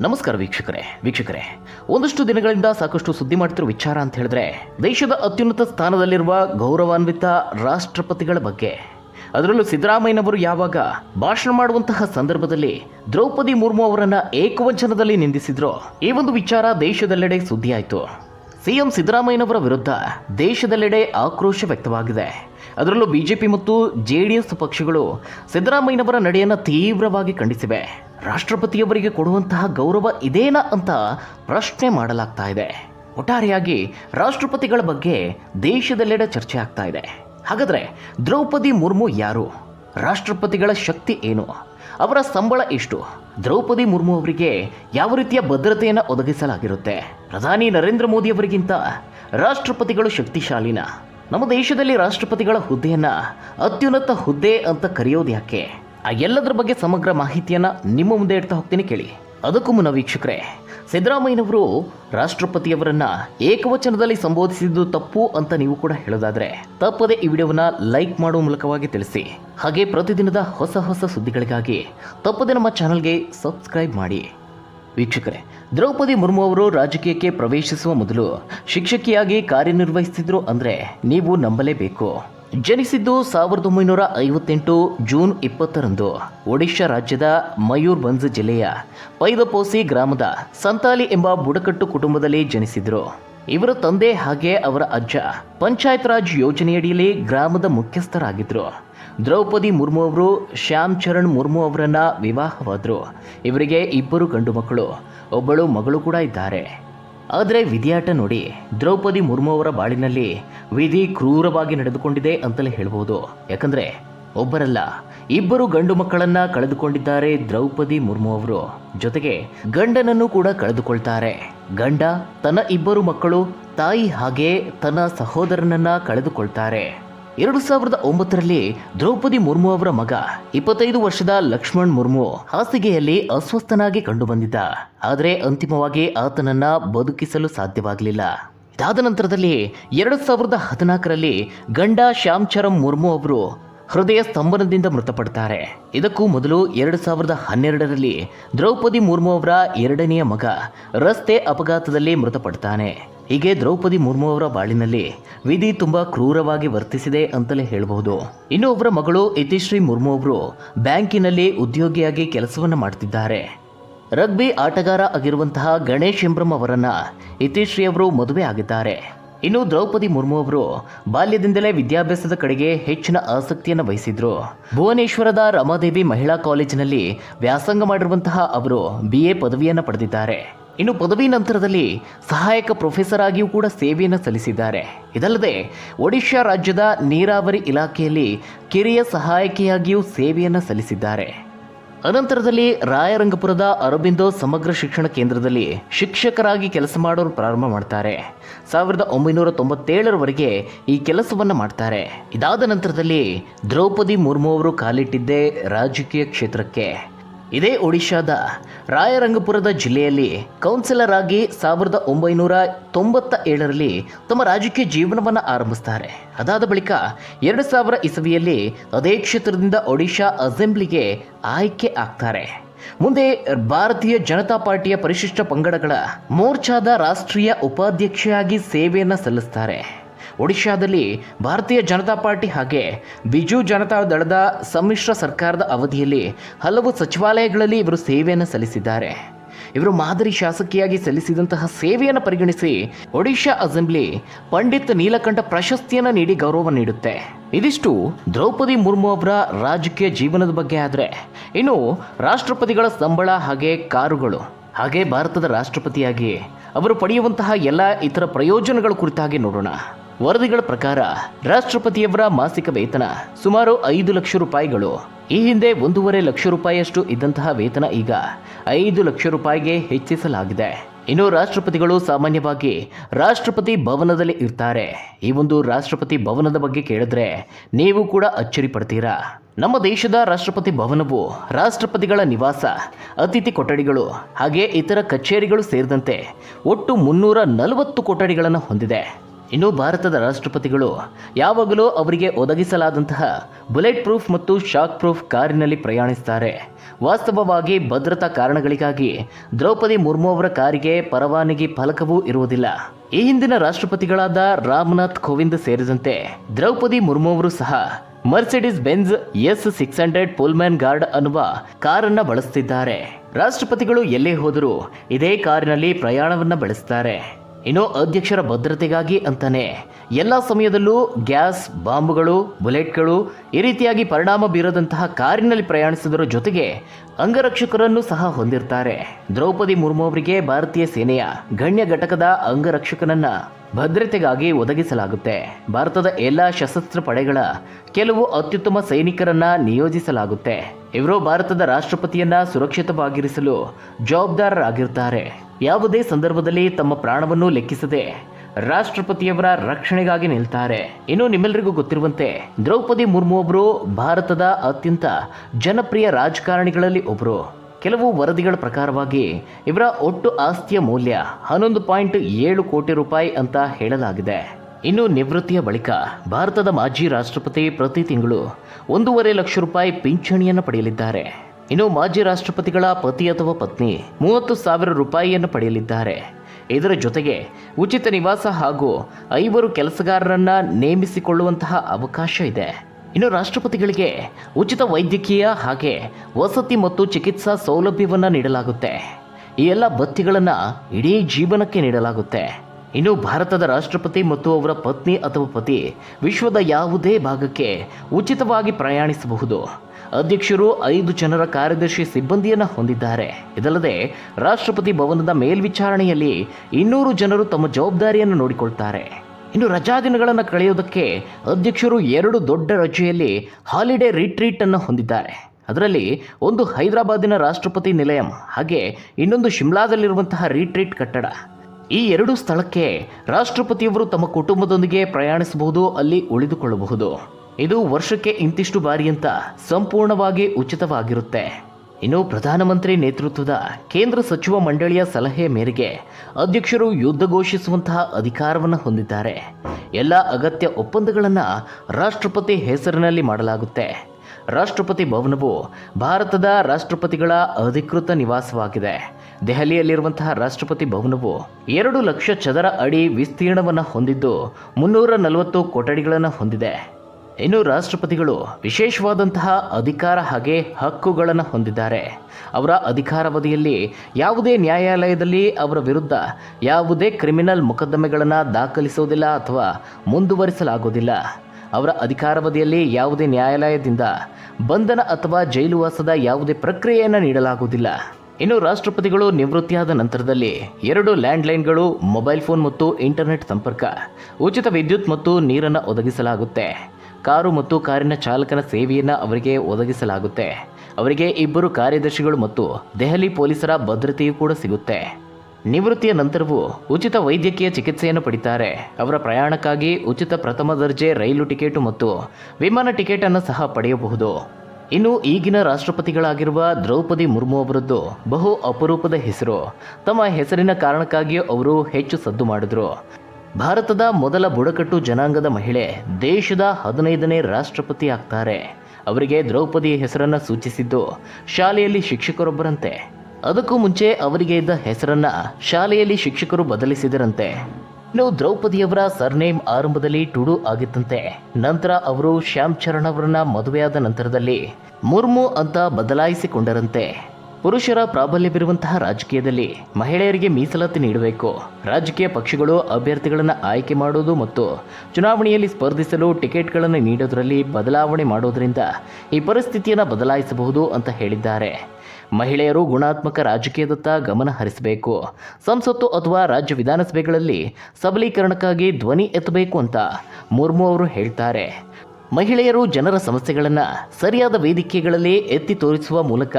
ನಮಸ್ಕಾರ ವೀಕ್ಷಕರೇ ವೀಕ್ಷಕರೇ. ಒಂದಷ್ಟು ದಿನಗಳಿಂದ ಸಾಕಷ್ಟು ಸುದ್ದಿ ಮಾಡ್ತಿರೋ ವಿಚಾರ ಅಂತ ಹೇಳಿದ್ರೆ, ದೇಶದ ಅತ್ಯುನ್ನತ ಸ್ಥಾನದಲ್ಲಿರುವ ಗೌರವಾನ್ವಿತ ರಾಷ್ಟ್ರಪತಿಗಳ ಬಗ್ಗೆ. ಅದರಲ್ಲೂ ಸಿದ್ದರಾಮಯ್ಯನವರು ಯಾವಾಗ ಭಾಷಣ ಮಾಡುವಂತಹ ಸಂದರ್ಭದಲ್ಲಿ ದ್ರೌಪದಿ ಮುರ್ಮು ಅವರನ್ನ ಏಕವಚನದಲ್ಲಿ ನಿಂದಿಸಿದ್ರು, ಈ ಒಂದು ವಿಚಾರ ದೇಶದೆಲ್ಲೆಡೆ ಸುದ್ದಿಯಾಯಿತು. ಸಿಎಂ ಸಿದ್ದರಾಮಯ್ಯನವರ ವಿರುದ್ಧ ದೇಶದೆಲ್ಲೆಡೆ ಆಕ್ರೋಶ ವ್ಯಕ್ತವಾಗಿದೆ. ಅದರಲ್ಲೂ ಬಿಜೆಪಿ ಮತ್ತು ಜೆಡಿಎಸ್ ಪಕ್ಷಗಳು ಸಿದ್ದರಾಮಯ್ಯನವರ ನಡೆಯನ್ನು ತೀವ್ರವಾಗಿ ಖಂಡಿಸಿವೆ. ರಾಷ್ಟ್ರಪತಿಯವರಿಗೆ ಕೊಡುವಂತಹ ಗೌರವ ಇದೇನಾ ಅಂತ ಪ್ರಶ್ನೆ ಮಾಡಲಾಗ್ತಾ ಇದೆ. ಒಟ್ಟಾರೆಯಾಗಿ ರಾಷ್ಟ್ರಪತಿಗಳ ಬಗ್ಗೆ ದೇಶದೆಲ್ಲೆಡೆ ಚರ್ಚೆ ಆಗ್ತಾ ಇದೆ. ಹಾಗಾದ್ರೆ ದ್ರೌಪದಿ ಮುರ್ಮು ಯಾರು? ರಾಷ್ಟ್ರಪತಿಗಳ ಶಕ್ತಿ ಏನು? ಅವರ ಸಂಬಳ ಎಷ್ಟು? ದ್ರೌಪದಿ ಮುರ್ಮು ಅವರಿಗೆ ಯಾವ ರೀತಿಯ ಭದ್ರತೆಯನ್ನು ಒದಗಿಸಲಾಗಿರುತ್ತೆ? ಪ್ರಧಾನಿ ನರೇಂದ್ರ ಮೋದಿ ಅವರಿಗಿಂತ ರಾಷ್ಟ್ರಪತಿಗಳು ಶಕ್ತಿಶಾಲಿನ? ನಮ್ಮ ದೇಶದಲ್ಲಿ ರಾಷ್ಟ್ರಪತಿಗಳ ಹುದ್ದೆಯನ್ನ ಅತ್ಯುನ್ನತ ಹುದ್ದೆ ಅಂತ ಕರೆಯೋದು ಯಾಕೆ? ಆ ಎಲ್ಲದರ ಬಗ್ಗೆ ಸಮಗ್ರ ಮಾಹಿತಿಯನ್ನ ನಿಮ್ಮ ಮುಂದೆ ಇಡ್ತಾ ಹೋಗ್ತೀನಿ ಕೇಳಿ. ಅದಕ್ಕೂ ಮುನ್ನ ವೀಕ್ಷಕರೇ, ಸಿದ್ದರಾಮಯ್ಯನವರು ರಾಷ್ಟ್ರಪತಿಯವರನ್ನ ಏಕವಚನದಲ್ಲಿ ಸಂಬೋಧಿಸಿದ್ದು ತಪ್ಪು ಅಂತ ನೀವು ಕೂಡ ಹೇಳೋದಾದ್ರೆ ತಪ್ಪದೆ ಈ ವಿಡಿಯೋವನ್ನು ಲೈಕ್ ಮಾಡುವ ಮೂಲಕವಾಗಿ ತಿಳಿಸಿ. ಹಾಗೆ ಪ್ರತಿದಿನದ ಹೊಸ ಹೊಸ ಸುದ್ದಿಗಳಿಗಾಗಿ ತಪ್ಪದೆ ನಮ್ಮ ಚಾನಲ್ಗೆ ಸಬ್ಸ್ಕ್ರೈಬ್ ಮಾಡಿ. ವೀಕ್ಷಕರೇ, ದ್ರೌಪದಿ ಮುರ್ಮು ಅವರು ರಾಜಕೀಯಕ್ಕೆ ಪ್ರವೇಶಿಸುವ ಮೊದಲು ಶಿಕ್ಷಕಿಯಾಗಿ ಕಾರ್ಯನಿರ್ವಹಿಸುತ್ತಿದ್ರು ಅಂದರೆ ನೀವು ನಂಬಲೇಬೇಕು. ಜನಿಸಿದ್ದು ಸಾವಿರದ ಒಂಬೈನೂರ ಐವತ್ತೆಂಟು ಜೂನ್ ಇಪ್ಪತ್ತರಂದು ಒಡಿಶಾ ರಾಜ್ಯದ ಮಯೂರ್ಭಂಜ್ ಜಿಲ್ಲೆಯ ಪೈದಪೋಸಿ ಗ್ರಾಮದ ಸಂತಾಲಿ ಎಂಬ ಬುಡಕಟ್ಟು ಕುಟುಂಬದಲ್ಲಿ ಜನಿಸಿದ್ರು. ಇವರ ತಂದೆ ಹಾಗೆ ಅವರ ಅಜ್ಜ ಪಂಚಾಯತ್ ರಾಜ್ ಯೋಜನೆಯಡಿಯಲ್ಲಿ ಗ್ರಾಮದ ಮುಖ್ಯಸ್ಥರಾಗಿದ್ರು. ದ್ರೌಪದಿ ಮುರ್ಮು ಅವರು ಶ್ಯಾಮ್ ಚರಣ್ ಮುರ್ಮು ಅವರನ್ನ ವಿವಾಹವಾದರು. ಇವರಿಗೆ ಇಬ್ಬರು ಗಂಡು ಮಕ್ಕಳು, ಒಬ್ಬಳು ಮಗಳು ಕೂಡ ಇದ್ದಾರೆ. ಆದರೆ ವಿಧಿಯಾಟ ನೋಡಿ, ದ್ರೌಪದಿ ಮುರ್ಮು ಅವರ ಬಾಳಿನಲ್ಲಿ ವಿಧಿ ಕ್ರೂರವಾಗಿ ನಡೆದುಕೊಂಡಿದೆ ಅಂತಲೇ ಹೇಳ್ಬೋದು. ಯಾಕಂದ್ರೆ ಒಬ್ಬರಲ್ಲ, ಇಬ್ಬರು ಗಂಡು ಮಕ್ಕಳನ್ನ ಕಳೆದುಕೊಂಡಿದ್ದಾರೆ ದ್ರೌಪದಿ ಮುರ್ಮು ಅವರು ಜೊತೆಗೆ ಗಂಡನನ್ನು ಕೂಡ ಕಳೆದುಕೊಳ್ತಾರೆ. ಗಂಡ ತನ್ನ ಇಬ್ಬರು ಮಕ್ಕಳು, ತಾಯಿ ಹಾಗೆ ತನ್ನ ಸಹೋದರನನ್ನ ಕಳೆದುಕೊಳ್ತಾರೆ. ಎರಡು ಸಾವಿರದ ಒಂಬತ್ತರಲ್ಲಿ ದ್ರೌಪದಿ ಮುರ್ಮು ಅವರ ಮಗ, ಇಪ್ಪತ್ತೈದು ವರ್ಷದ ಲಕ್ಷ್ಮಣ್ ಮುರ್ಮು ಹಾಸಿಗೆಯಲ್ಲಿ ಅಸ್ವಸ್ಥನಾಗಿ ಕಂಡುಬಂದಿದ್ದ. ಆದರೆ ಅಂತಿಮವಾಗಿ ಆತನನ್ನ ಬದುಕಿಸಲು ಸಾಧ್ಯವಾಗಲಿಲ್ಲ. ಇದಾದ ನಂತರದಲ್ಲಿ ಎರಡು ಸಾವಿರದ ಹದಿನಾಲ್ಕರಲ್ಲಿ ಗಂಡ ಶ್ಯಾಮ್ ಚರಂ ಮುರ್ಮು ಅವರು ಹೃದಯ ಸ್ತಂಭನದಿಂದ ಮೃತಪಡ್ತಾರೆ. ಇದಕ್ಕೂ ಮೊದಲು ಎರಡು ಸಾವಿರದ ಹನ್ನೆರಡರಲ್ಲಿ ದ್ರೌಪದಿ ಮುರ್ಮು ಅವರ ಎರಡನೆಯ ಮಗ ರಸ್ತೆ ಅಪಘಾತದಲ್ಲಿ ಮೃತಪಡ್ತಾನೆ. ಹೀಗೆ ದ್ರೌಪದಿ ಮುರ್ಮು ಅವರ ಬಾಳಿನಲ್ಲಿ ವಿಧಿ ತುಂಬಾ ಕ್ರೂರವಾಗಿ ವರ್ತಿಸಿದೆ ಅಂತಲೇ ಹೇಳಬಹುದು. ಇನ್ನು ಅವರ ಮಗಳು ಯತಿಶ್ರೀ ಮುರ್ಮು ಅವರು ಬ್ಯಾಂಕಿನಲ್ಲಿ ಉದ್ಯೋಗಿಯಾಗಿ ಕೆಲಸವನ್ನು ಮಾಡ್ತಿದ್ದಾರೆ. ರಗ್ಬಿ ಆಟಗಾರ ಆಗಿರುವಂತಹ ಗಣೇಶ್ ಎಂಬ್ರಂ ಅವರನ್ನ ಇತಿಶ್ರೀ ಅವರು ಮದುವೆ ಆಗಿದ್ದಾರೆ. ಇನ್ನು ದ್ರೌಪದಿ ಮುರ್ಮು ಅವರು ಬಾಲ್ಯದಿಂದಲೇ ವಿದ್ಯಾಭ್ಯಾಸದ ಕಡೆಗೆ ಹೆಚ್ಚಿನ ಆಸಕ್ತಿಯನ್ನು ವಹಿಸಿದ್ರು. ಭುವನೇಶ್ವರದ ರಮಾದೇವಿ ಮಹಿಳಾ ಕಾಲೇಜಿನಲ್ಲಿ ವ್ಯಾಸಂಗ ಮಾಡಿರುವಂತಹ ಅವರು ಬಿ ಎ ಪದವಿಯನ್ನು ಪಡೆದಿದ್ದಾರೆ. ಇನ್ನು ಪದವಿ ನಂತರದಲ್ಲಿ ಸಹಾಯಕ ಪ್ರೊಫೆಸರ್ ಆಗಿಯೂ ಕೂಡ ಸೇವೆಯನ್ನು ಸಲ್ಲಿಸಿದ್ದಾರೆ. ಇದಲ್ಲದೆ, ಒಡಿಶಾ ರಾಜ್ಯದ ನೀರಾವರಿ ಇಲಾಖೆಯಲ್ಲಿ ಕಿರಿಯ ಸಹಾಯಕಿಯಾಗಿಯೂ ಸೇವೆಯನ್ನು ಸಲ್ಲಿಸಿದ್ದಾರೆ. ಅನಂತರದಲ್ಲಿ ರಾಯರಂಗಪುರದ ಅರಬಿಂದೋ ಸಮಗ್ರ ಶಿಕ್ಷಣ ಕೇಂದ್ರದಲ್ಲಿ ಶಿಕ್ಷಕರಾಗಿ ಕೆಲಸ ಮಾಡೋರು ಪ್ರಾರಂಭ ಮಾಡ್ತಾರೆ. ಸಾವಿರದ ಒಂಬೈನೂರ ತೊಂಬತ್ತೇಳರವರೆಗೆ ಈ ಕೆಲಸವನ್ನು ಮಾಡ್ತಾರೆ. ಇದಾದ ನಂತರದಲ್ಲಿ ದ್ರೌಪದಿ ಮುರ್ಮು ಅವರು ಕಾಲಿಟ್ಟಿದ್ದೇ ರಾಜಕೀಯ ಕ್ಷೇತ್ರಕ್ಕೆ. ಇದೇ ಒಡಿಶಾದ ರಾಯರಂಗಪುರದ ಜಿಲ್ಲೆಯಲ್ಲಿ ಕೌನ್ಸಿಲರ್ ಆಗಿ ಸಾವಿರದ ಒಂಬೈನೂರ ತೊಂಬತ್ತ ಏಳರಲ್ಲಿ ತಮ್ಮ ರಾಜಕೀಯ ಜೀವನವನ್ನು ಆರಂಭಿಸ್ತಾರೆ. ಅದಾದ ಬಳಿಕ ಎರಡು ಸಾವಿರ ಇಸವಿಯಲ್ಲಿ ಅದೇ ಕ್ಷೇತ್ರದಿಂದ ಒಡಿಶಾ ಅಸೆಂಬ್ಲಿಗೆ ಆಯ್ಕೆ ಆಗ್ತಾರೆ. ಮುಂದೆ ಭಾರತೀಯ ಜನತಾ ಪಾರ್ಟಿಯ ಪರಿಶಿಷ್ಟ ಪಂಗಡಗಳ ಮೋರ್ಚಾದ ರಾಷ್ಟ್ರೀಯ ಉಪಾಧ್ಯಕ್ಷೆಯಾಗಿ ಸೇವೆಯನ್ನು ಸಲ್ಲಿಸ್ತಾರೆ. ಒಡಿಶಾದಲ್ಲಿ ಭಾರತೀಯ ಜನತಾ ಪಾರ್ಟಿ ಹಾಗೆ ಬಿಜು ಜನತಾ ದಳದ ಸಮ್ಮಿಶ್ರ ಸರ್ಕಾರದ ಅವಧಿಯಲ್ಲಿ ಹಲವು ಸಚಿವಾಲಯಗಳಲ್ಲಿ ಇವರು ಸೇವೆಯನ್ನು ಸಲ್ಲಿಸಿದ್ದಾರೆ. ಇವರು ಮಾದರಿ ಶಾಸಕಿಯಾಗಿ ಸಲ್ಲಿಸಿದಂತಹ ಸೇವೆಯನ್ನು ಪರಿಗಣಿಸಿ ಒಡಿಶಾ ಅಸೆಂಬ್ಲಿ ಪಂಡಿತ್ ನೀಲಕಂಠ ಪ್ರಶಸ್ತಿಯನ್ನು ನೀಡಿ ಗೌರವ ನೀಡುತ್ತೆ. ಇದಿಷ್ಟು ದ್ರೌಪದಿ ಮುರ್ಮು ಅವರ ರಾಜಕೀಯ ಜೀವನದ ಬಗ್ಗೆ ಆದರೆ. ಇನ್ನು ರಾಷ್ಟ್ರಪತಿಗಳ ಸಂಬಳ ಹಾಗೆ ಕಾರುಗಳು, ಹಾಗೆ ಭಾರತದ ರಾಷ್ಟ್ರಪತಿಯಾಗಿ ಅವರು ಪಡೆಯುವಂತಹ ಎಲ್ಲ ಇತರ ಪ್ರಯೋಜನಗಳ ಕುರಿತಾಗಿ ನೋಡೋಣ. ವರದಿಗಳ ಪ್ರಕಾರ ರಾಷ್ಟ್ರಪತಿಯವರ ಮಾಸಿಕ ವೇತನ ಸುಮಾರು ಐದು ಲಕ್ಷ ರೂಪಾಯಿಗಳು. ಈ ಹಿಂದೆ ಒಂದೂವರೆ ಲಕ್ಷ ರೂಪಾಯಿಯಷ್ಟು ಇದ್ದಂತಹ ವೇತನ ಈಗ ಐದು ಲಕ್ಷ ರೂಪಾಯಿಗೆ ಹೆಚ್ಚಿಸಲಾಗಿದೆ. ಇನ್ನು ರಾಷ್ಟ್ರಪತಿಗಳು ಸಾಮಾನ್ಯವಾಗಿ ರಾಷ್ಟ್ರಪತಿ ಭವನದಲ್ಲಿ ಇರ್ತಾರೆ. ಈ ಒಂದು ರಾಷ್ಟ್ರಪತಿ ಭವನದ ಬಗ್ಗೆ ಕೇಳಿದ್ರೆ ನೀವು ಕೂಡ ಅಚ್ಚರಿ ಪಡ್ತೀರಾ? ನಮ್ಮ ದೇಶದ ರಾಷ್ಟ್ರಪತಿ ಭವನವು ರಾಷ್ಟ್ರಪತಿಗಳ ನಿವಾಸ, ಅತಿಥಿ ಕೊಠಡಿಗಳು, ಹಾಗೆ ಇತರ ಕಚೇರಿಗಳು ಸೇರಿದಂತೆ ಒಟ್ಟು ಮುನ್ನೂರ ನಲವತ್ತು ಕೊಠಡಿಗಳನ್ನು ಹೊಂದಿದೆ. ಇನ್ನು ಭಾರತದ ರಾಷ್ಟ್ರಪತಿಗಳು ಯಾವಾಗಲೂ ಅವರಿಗೆ ಒದಗಿಸಲಾದಂತಹ ಬುಲೆಟ್ ಪ್ರೂಫ್ ಮತ್ತು ಶಾಕ್ ಪ್ರೂಫ್ ಕಾರಿನಲ್ಲಿ ಪ್ರಯಾಣಿಸ್ತಾರೆ. ವಾಸ್ತವವಾಗಿ ಭದ್ರತಾ ಕಾರಣಗಳಿಗಾಗಿ ದ್ರೌಪದಿ ಮುರ್ಮು ಅವರ ಕಾರಿಗೆ ಪರವಾನಗಿ ಫಲಕವೂ ಇರುವುದಿಲ್ಲ. ಈ ಹಿಂದಿನ ರಾಷ್ಟ್ರಪತಿಗಳಾದ ರಾಮನಾಥ್ ಕೋವಿಂದ್ ಸೇರಿದಂತೆ ದ್ರೌಪದಿ ಮುರ್ಮು ಅವರು ಸಹ Mercedes Benz S six hundred Pullman guard ಅನ್ನುವ ಕಾರನ್ನ ಬಳಸುತ್ತಿದ್ದಾರೆ ರಾಷ್ಟ್ರಪತಿಗಳು ಎಲ್ಲೇ ಹೋದರೂ ಇದೇ ಕಾರಿನಲ್ಲಿ ಪ್ರಯಾಣವನ್ನ ಬೆಳೆಸ್ತಾರೆ. ಇನ್ನು ಅಧ್ಯಕ್ಷರ ಭದ್ರತೆಗಾಗಿ ಅಂತಾನೆ. ಎಲ್ಲ ಸಮಯದಲ್ಲೂ ಗ್ಯಾಸ್, ಬಾಂಬ್ಗಳು, ಬುಲೆಟ್ಗಳು ಈ ರೀತಿಯಾಗಿ ಪರಿಣಾಮ ಬೀರದಂತಹ ಕಾರಿನಲ್ಲಿ ಪ್ರಯಾಣಿಸಿದರ ಜೊತೆಗೆ ಅಂಗರಕ್ಷಕರನ್ನು ಸಹ ಹೊಂದಿರ್ತಾರೆ. ದ್ರೌಪದಿ ಮುರ್ಮು ಅವರಿಗೆ ಭಾರತೀಯ ಸೇನೆಯ ಗಣ್ಯ ಘಟಕದ ಅಂಗರಕ್ಷಕನನ್ನ ಭದ್ರತೆಗಾಗಿ ಒದಗಿಸಲಾಗುತ್ತೆ. ಭಾರತದ ಎಲ್ಲ ಸಶಸ್ತ್ರ ಪಡೆಗಳ ಕೆಲವು ಅತ್ಯುತ್ತಮ ಸೈನಿಕರನ್ನ ನಿಯೋಜಿಸಲಾಗುತ್ತೆ. ಇವರು ಭಾರತದ ರಾಷ್ಟ್ರಪತಿಯನ್ನ ಸುರಕ್ಷಿತವಾಗಿರಿಸಲು ಜವಾಬ್ದಾರರಾಗಿರ್ತಾರೆ. ಯಾವುದೇ ಸಂದರ್ಭದಲ್ಲಿ ತಮ್ಮ ಪ್ರಾಣವನ್ನು ಲೆಕ್ಕಿಸದೆ ರಾಷ್ಟ್ರಪತಿಯವರ ರಕ್ಷಣೆಗಾಗಿ ನಿಲ್ತಾರೆ. ಇನ್ನು ನಿಮ್ಮೆಲ್ಲರಿಗೂ ಗೊತ್ತಿರುವಂತೆ, ದ್ರೌಪದಿ ಮುರ್ಮು ಅವರು ಭಾರತದ ಅತ್ಯಂತ ಜನಪ್ರಿಯ ರಾಜಕಾರಣಿಗಳಲ್ಲಿ ಒಬ್ಬರು ಕೆಲವು ವರದಿಗಳ ಪ್ರಕಾರವಾಗಿ, ಇವರ ಒಟ್ಟು ಆಸ್ತಿಯ ಮೌಲ್ಯ ಹನ್ನೊಂದು ಪಾಯಿಂಟ್ ಏಳು ಕೋಟಿ ರೂಪಾಯಿ ಅಂತ ಹೇಳಲಾಗಿದೆ. ಇನ್ನು ನಿವೃತ್ತಿಯ ಬಳಿಕ ಭಾರತದ ಮಾಜಿ ರಾಷ್ಟ್ರಪತಿ ಪ್ರತಿ ತಿಂಗಳು ಒಂದೂವರೆ ಲಕ್ಷ ರೂಪಾಯಿ ಪಿಂಚಣಿಯನ್ನು ಪಡೆಯಲಿದ್ದಾರೆ. ಇನ್ನು ಮಾಜಿ ರಾಷ್ಟ್ರಪತಿಗಳ ಪತಿ ಅಥವಾ ಪತ್ನಿ ಮೂವತ್ತು ಸಾವಿರ ರೂಪಾಯಿಯನ್ನು ಪಡೆಯಲಿದ್ದಾರೆ. ಇದರ ಜೊತೆಗೆ ಉಚಿತ ನಿವಾಸ ಹಾಗೂ ಐವರು ಕೆಲಸಗಾರರನ್ನ ನೇಮಿಸಿಕೊಳ್ಳುವಂತಹ ಅವಕಾಶ ಇದೆ. ಇನ್ನು ರಾಷ್ಟ್ರಪತಿಗಳಿಗೆ ಉಚಿತ ವೈದ್ಯಕೀಯ ಹಾಗೆ ವಸತಿ ಮತ್ತು ಚಿಕಿತ್ಸಾ ಸೌಲಭ್ಯವನ್ನು ನೀಡಲಾಗುತ್ತೆ. ಈ ಎಲ್ಲ ಭತ್ಯೆಗಳನ್ನು ಇಡೀ ಜೀವನಕ್ಕೆ ನೀಡಲಾಗುತ್ತೆ. ಇನ್ನು ಭಾರತದ ರಾಷ್ಟ್ರಪತಿ ಮತ್ತು ಅವರ ಪತ್ನಿ ಅಥವಾ ಪತಿ ವಿಶ್ವದ ಯಾವುದೇ ಭಾಗಕ್ಕೆ ಉಚಿತವಾಗಿ ಪ್ರಯಾಣಿಸಬಹುದು. ಅಧ್ಯಕ್ಷರು ಐದು ಜನರ ಕಾರ್ಯದರ್ಶಿ ಸಿಬ್ಬಂದಿಯನ್ನು ಹೊಂದಿದ್ದಾರೆ. ಇದಲ್ಲದೆ ರಾಷ್ಟ್ರಪತಿ ಭವನದ ಮೇಲ್ವಿಚಾರಣೆಯಲ್ಲಿ ಇನ್ನೂರು ಜನರು ತಮ್ಮ ಜವಾಬ್ದಾರಿಯನ್ನು ನೋಡಿಕೊಳ್ತಾರೆ. ಇನ್ನು ರಜಾದಿನಗಳನ್ನು ಕಳೆಯೋದಕ್ಕೆ ಅಧ್ಯಕ್ಷರು ಎರಡು ದೊಡ್ಡ ರಜೆಯಲ್ಲಿ ಹಾಲಿಡೇ ರಿಟ್ರೀಟ್ ಅನ್ನು ಹೊಂದಿದ್ದಾರೆ. ಅದರಲ್ಲಿ ಒಂದು ಹೈದರಾಬಾದಿನ ರಾಷ್ಟ್ರಪತಿ ನಿಲಯಂ, ಹಾಗೆ ಇನ್ನೊಂದು ಶಿಮ್ಲಾದಲ್ಲಿರುವಂತಹ ರಿಟ್ರೀಟ್ ಕಟ್ಟಡ. ಈ ಎರಡು ಸ್ಥಳಕ್ಕೆ ರಾಷ್ಟ್ರಪತಿಯವರು ತಮ್ಮ ಕುಟುಂಬದೊಂದಿಗೆ ಪ್ರಯಾಣಿಸಬಹುದು, ಅಲ್ಲಿ ಉಳಿದುಕೊಳ್ಳಬಹುದು. ಇದು ವರ್ಷಕ್ಕೆ ಇಂತಿಷ್ಟು ಬಾರಿ ಅಂತ ಸಂಪೂರ್ಣವಾಗಿ ಉಚಿತವಾಗಿರುತ್ತೆ. ಇನ್ನು ಪ್ರಧಾನಮಂತ್ರಿ ನೇತೃತ್ವದ ಕೇಂದ್ರ ಸಚಿವ ಮಂಡಳಿಯ ಸಲಹೆ ಮೇರೆಗೆ ಅಧ್ಯಕ್ಷರು ಯುದ್ಧ ಘೋಷಿಸುವಂತಹ ಅಧಿಕಾರವನ್ನು ಹೊಂದಿದ್ದಾರೆ. ಎಲ್ಲ ಅಗತ್ಯ ಒಪ್ಪಂದಗಳನ್ನು ರಾಷ್ಟ್ರಪತಿ ಹೆಸರಿನಲ್ಲಿ ಮಾಡಲಾಗುತ್ತೆ. ರಾಷ್ಟ್ರಪತಿ ಭವನವು ಭಾರತದ ರಾಷ್ಟ್ರಪತಿಗಳ ಅಧಿಕೃತ ನಿವಾಸವಾಗಿದೆ. ದೆಹಲಿಯಲ್ಲಿರುವಂತಹ ರಾಷ್ಟ್ರಪತಿ ಭವನವು ಎರಡು ಲಕ್ಷ ಚದರ ಅಡಿ ವಿಸ್ತೀರ್ಣವನ್ನು ಹೊಂದಿದ್ದು ಮುನ್ನೂರ ನಲವತ್ತು ಕೊಠಡಿಗಳನ್ನು ಹೊಂದಿದೆ. ಇನ್ನು ರಾಷ್ಟ್ರಪತಿಗಳು ವಿಶೇಷವಾದಂತಹ ಅಧಿಕಾರ ಹಾಗೆ ಹಕ್ಕುಗಳನ್ನು ಹೊಂದಿದ್ದಾರೆ. ಅವರ ಅಧಿಕಾರಾವಧಿಯಲ್ಲಿ ಯಾವುದೇ ನ್ಯಾಯಾಲಯದಲ್ಲಿ ಅವರ ವಿರುದ್ಧ ಯಾವುದೇ ಕ್ರಿಮಿನಲ್ ಮೊಕದ್ದಮೆಗಳನ್ನು ದಾಖಲಿಸುವುದಿಲ್ಲ ಅಥವಾ ಮುಂದುವರಿಸಲಾಗುವುದಿಲ್ಲ ಅವರ ಅಧಿಕಾರಾವಧಿಯಲ್ಲಿ ಯಾವುದೇ ನ್ಯಾಯಾಲಯದಿಂದ ಬಂಧನ ಅಥವಾ ಜೈಲುವಾಸದ ಯಾವುದೇ ಪ್ರಕ್ರಿಯೆಯನ್ನು ನೀಡಲಾಗುವುದಿಲ್ಲ. ಇನ್ನು ರಾಷ್ಟ್ರಪತಿಗಳು ನಿವೃತ್ತಿಯಾದ ನಂತರದಲ್ಲಿ ಎರಡು ಲ್ಯಾಂಡ್ಲೈನ್ಗಳು, ಮೊಬೈಲ್ ಫೋನ್ ಮತ್ತು ಇಂಟರ್ನೆಟ್ ಸಂಪರ್ಕ, ಉಚಿತ ವಿದ್ಯುತ್ ಮತ್ತು ನೀರನ್ನು ಒದಗಿಸಲಾಗುತ್ತೆ. ಕಾರು ಮತ್ತು ಕಾರಿನ ಚಾಲಕನ ಸೇವೆಯನ್ನು ಅವರಿಗೆ ಒದಗಿಸಲಾಗುತ್ತೆ. ಅವರಿಗೆ ಇಬ್ಬರು ಕಾರ್ಯದರ್ಶಿಗಳು ಮತ್ತು ದೆಹಲಿ ಪೊಲೀಸರ ಭದ್ರತೆಯೂ ಕೂಡ ಸಿಗುತ್ತೆ. ನಿವೃತ್ತಿಯ ನಂತರವೂ ಉಚಿತ ವೈದ್ಯಕೀಯ ಚಿಕಿತ್ಸೆಯನ್ನು ಪಡಿತಾರೆ. ಅವರ ಪ್ರಯಾಣಕ್ಕಾಗಿ ಉಚಿತ ಪ್ರಥಮ ದರ್ಜೆ ರೈಲು ಟಿಕೆಟು ಮತ್ತು ವಿಮಾನ ಟಿಕೆಟನ್ನು ಸಹ ಪಡೆಯಬಹುದು. ಇನ್ನು ಈಗಿನ ರಾಷ್ಟ್ರಪತಿಗಳಾಗಿರುವ ದ್ರೌಪದಿ ಮುರ್ಮು ಅವರದ್ದು ಬಹು ಅಪರೂಪದ ಹೆಸರು. ತಮ್ಮ ಹೆಸರಿನ ಕಾರಣಕ್ಕಾಗಿಯೂ ಅವರು ಹೆಚ್ಚು ಸದ್ದು ಮಾಡಿದ್ರು. ಭಾರತದ ಮೊದಲ ಬುಡಕಟ್ಟು ಜನಾಂಗದ ಮಹಿಳೆ ದೇಶದ ಹದಿನೈದನೇ ರಾಷ್ಟ್ರಪತಿ ಆಗ್ತಾರೆ. ಅವರಿಗೆ ದ್ರೌಪದಿ ಹೆಸರನ್ನ ಸೂಚಿಸಿದ್ದು ಶಾಲೆಯಲ್ಲಿ ಶಿಕ್ಷಕರೊಬ್ಬರಂತೆ. ಅದಕ್ಕೂ ಮುಂಚೆ ಅವರಿಗೆ ಇದ್ದ ಹೆಸರನ್ನ ಶಾಲೆಯಲ್ಲಿ ಶಿಕ್ಷಕರು ಬದಲಿಸಿದರಂತೆ. ಇನ್ನು ದ್ರೌಪದಿಯವರ ಸರ್ನೇಮ್ ಆರಂಭದಲ್ಲಿ ಟುಡು ಆಗಿತ್ತಂತೆ. ನಂತರ ಅವರು ಶ್ಯಾಮ್ ಚರಣ್ ಅವರನ್ನ ಮದುವೆಯಾದ ನಂತರದಲ್ಲಿ ಮುರ್ಮು ಅಂತ ಬದಲಾಯಿಸಿಕೊಂಡರಂತೆ. ಪುರುಷರ ಪ್ರಾಬಲ್ಯವಿರುವಂತಹ ರಾಜಕೀಯದಲ್ಲಿ ಮಹಿಳೆಯರಿಗೆ ಮೀಸಲಾತಿ ನೀಡಬೇಕು. ರಾಜಕೀಯ ಪಕ್ಷಗಳು ಅಭ್ಯರ್ಥಿಗಳನ್ನು ಆಯ್ಕೆ ಮಾಡುವುದು ಮತ್ತು ಚುನಾವಣೆಯಲ್ಲಿ ಸ್ಪರ್ಧಿಸಲು ಟಿಕೆಟ್ಗಳನ್ನು ನೀಡೋದರಲ್ಲಿ ಬದಲಾವಣೆ ಮಾಡೋದರಿಂದ ಈ ಪರಿಸ್ಥಿತಿಯನ್ನು ಬದಲಾಯಿಸಬಹುದು ಅಂತ ಹೇಳಿದ್ದಾರೆ. ಮಹಿಳೆಯರು ಗುಣಾತ್ಮಕ ರಾಜಕೀಯದತ್ತ ಗಮನ ಹರಿಸಬೇಕು. ಸಂಸತ್ತು ಅಥವಾ ರಾಜ್ಯ ವಿಧಾನಸಭೆಗಳಲ್ಲಿ ಸಬಲೀಕರಣಕ್ಕಾಗಿ ಧ್ವನಿ ಎತ್ತಬೇಕು ಅಂತ ಮುರ್ಮು ಅವರು ಹೇಳ್ತಾರೆ. ಮಹಿಳೆಯರು ಜನರ ಸಮಸ್ಯೆಗಳನ್ನು ಸರಿಯಾದ ವೇದಿಕೆಗಳಲ್ಲಿ ಎತ್ತಿ ತೋರಿಸುವ ಮೂಲಕ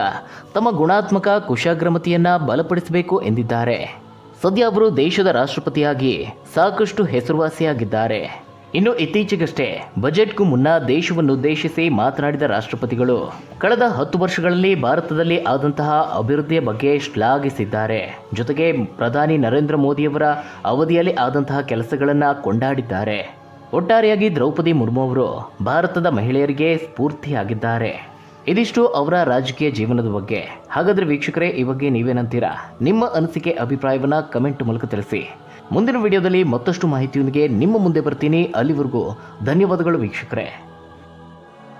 ತಮ್ಮ ಗುಣಾತ್ಮಕ ಕುಶಾಗ್ರಮತಿಯನ್ನು ಬಲಪಡಿಸಬೇಕು ಎಂದಿದ್ದಾರೆ. ಸದ್ಯ ಅವರು ದೇಶದ ರಾಷ್ಟ್ರಪತಿಯಾಗಿ ಸಾಕಷ್ಟು ಹೆಸರುವಾಸಿಯಾಗಿದ್ದಾರೆ. ಇನ್ನು ಇತ್ತೀಚೆಗಷ್ಟೇ ಬಜೆಟ್ಗೂ ಮುನ್ನ ದೇಶವನ್ನುದ್ದೇಶಿಸಿ ಮಾತನಾಡಿದ ರಾಷ್ಟ್ರಪತಿಗಳು ಕಳೆದ ಹತ್ತು ವರ್ಷಗಳಲ್ಲಿ ಭಾರತದಲ್ಲಿ ಆದಂತಹ ಅಭಿವೃದ್ಧಿಯ ಬಗ್ಗೆ ಶ್ಲಾಘಿಸಿದ್ದಾರೆ. ಜೊತೆಗೆ ಪ್ರಧಾನಿ ನರೇಂದ್ರ ಮೋದಿಯವರ ಅವಧಿಯಲ್ಲಿ ಆದಂತಹ ಕೆಲಸಗಳನ್ನು ಕೊಂಡಾಡಿದ್ದಾರೆ. ಒಟ್ಟಾರೆಯಾಗಿ ದ್ರೌಪದಿ ಮುರ್ಮು ಅವರು ಭಾರತದ ಮಹಿಳೆಯರಿಗೆ ಸ್ಫೂರ್ತಿಯಾಗಿದ್ದಾರೆ. ಇದಿಷ್ಟು ಅವರ ರಾಜಕೀಯ ಜೀವನದ ಬಗ್ಗೆ. ಹಾಗಾದರೆ ವೀಕ್ಷಕರೇ, ಈ ಬಗ್ಗೆ ನೀವೇನಂತೀರಾ? ನಿಮ್ಮ ಅನಿಸಿಕೆ, ಅಭಿಪ್ರಾಯವನ್ನು ಕಮೆಂಟ್ ಮೂಲಕ ತಿಳಿಸಿ. ಮುಂದಿನ ವಿಡಿಯೋದಲ್ಲಿ ಮತ್ತಷ್ಟು ಮಾಹಿತಿಯೊಂದಿಗೆ ನಿಮ್ಮ ಮುಂದೆ ಬರ್ತೀನಿ. ಅಲ್ಲಿವರೆಗೂ ಧನ್ಯವಾದಗಳು ವೀಕ್ಷಕರೇ.